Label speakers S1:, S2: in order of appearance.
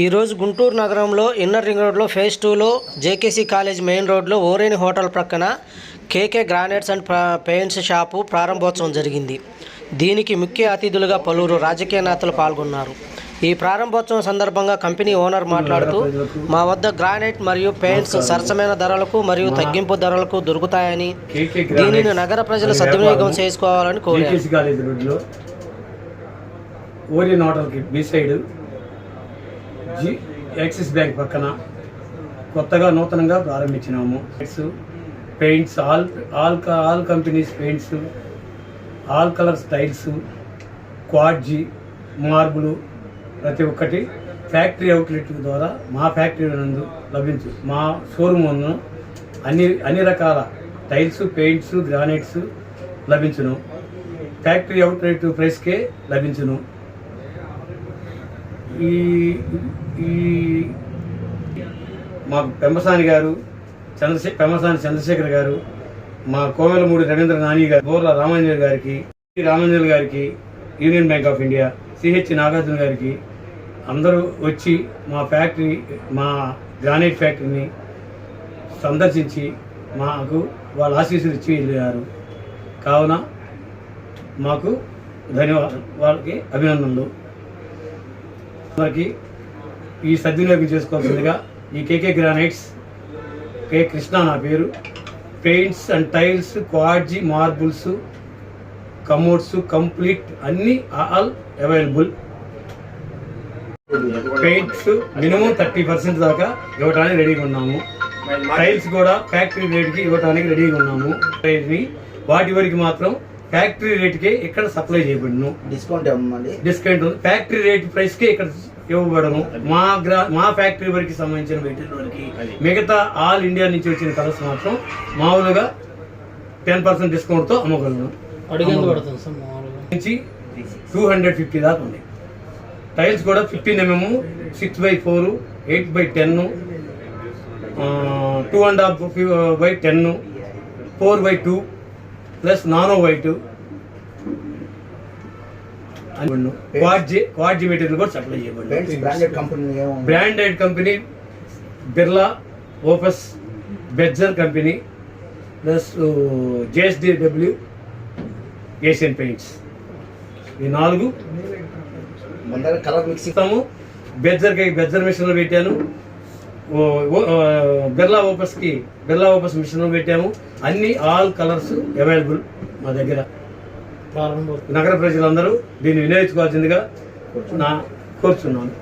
S1: ఈరోజు గుంటూరు నగరంలో inner ring రోడ్లో ఫేజ్ టూలో జేకేసీ కాలేజ్ మెయిన్ రోడ్లో ఓరేని హోటల్ ప్రక్కన KK granites and paints shop ప్రారంభోత్సవం జరిగింది. దీనికి ముఖ్య అతిథులుగా పలువురు రాజకీయ నేతలు పాల్గొన్నారు. ఈ ప్రారంభోత్సవం సందర్భంగా కంపెనీ ఓనర్ మాట్లాడుతూ మా వద్ద గ్రానైట్ మరియు పెయింట్స్ సరసమైన ధరలకు మరియు తగ్గింపు ధరలకు దొరుకుతాయని దీనిని నగర ప్రజలు సద్వినియోగం చేసుకోవాలని కోరారు.
S2: ఓరియన్ హోటల్కి beside G Axis bank పక్కన కొత్తగా నూతనంగా ప్రారంభించినాము. Paints paints all all all companies paints all colours tiles క్వాడ్జీ మార్బులు ప్రతి ఒక్కటి ఫ్యాక్టరీ అవుట్లెట్ ద్వారా మా ఫ్యాక్టరీ నందు లభించు మా షోరూమ్ అన్ని అన్ని రకాల టైల్స్ పెయింట్స్ గ్రానైట్స్ లభించును. ఫ్యాక్టరీ అవుట్లెట్ ప్రైస్కే లభించును. ఈ ఈ మా పెంబసాని గారు చంద్రశే పెంబసాని చంద్రశేఖర్ గారు మా కోవెలమూడి రవీంద్ర నాని గారు బోర్ల రామాంజన్ గారికి టి రామాంజన్ గారికి Union Bank of India CH Nagarjuna గారికి అందరూ వచ్చి మా ఫ్యాక్టరీ మా గ్రానైట్ ఫ్యాక్టరీని సందర్శించి మాకు వాళ్ళ ఆశీస్సులు ఇచ్చి వెళ్ళారు కావున మాకు ధన్యవాదాలు. వాళ్ళకి అభినందనలు. వారికి ఈ సద్వినియోగం చేసుకోవాల్సిందిగా ఈ కేకే గ్రానైట్స్ కే కృష్ణ నా పేరు. పెయింట్స్ అండ్ టైల్స్ క్వాడ్జీ మార్బుల్స్ కమోడ్స్ కంప్లీట్ అన్ని all available. Paints minimum thirty percent దాకా ఇవ్వడానికి రెడీగా ఉన్నాము. టైల్స్ కూడా ఫ్యాక్టరీ రేట్కి ఇవ్వడానికి రెడీగా ఉన్నాము. ఇవి వాటి వరకు మాత్రం ఫ్యాక్టరీ రేట్కే ఇక్కడ సప్లై చేయబడును.
S3: డిస్కౌంట్
S2: డిస్కౌంట్ ఉంది. ఫ్యాక్టరీ రేట్ ప్రైస్కి ఇక్కడ ఇవ్వబడము. మా గ్రా మా ఫ్యాక్టరీ వరకు సంబంధించిన మిగతా ఆల్ ఇండియా నుంచి వచ్చిన కలర్స్ మాత్రం మామూలుగా టెన్ పర్సెంట్ డిస్కౌంట్తో అమ్మగలను. నుంచి టూ హండ్రెడ్ ఫిఫ్టీ దాకా ఉంది. టైల్స్ కూడా fifteen MM six by four eight by ten two and half by ten four by two plus nano white. క్వాడ్జీ material కూడా సప్లై
S3: పెయింట్స్ బ్రాండెడ్ కంపెనీ ఏముంది?
S2: Branded company Birla Opus Berger company plus JSDW Asian paints ఈ నాలుగు.
S3: Colour mixing
S2: ఇస్తాము. బెడ్జర్కి బెడ్జర్ మిషన్లో పెట్టాను. బిర్లా ఓపస్కి Birla opus మిషన్లో పెట్టాము. అన్ని ఆల్ కలర్స్ అవైలబుల్ మా దగ్గర. నగర ప్రజలందరూ దీన్ని వినియోగించుకోవాల్సిందిగా నా కోరుచున్నాను.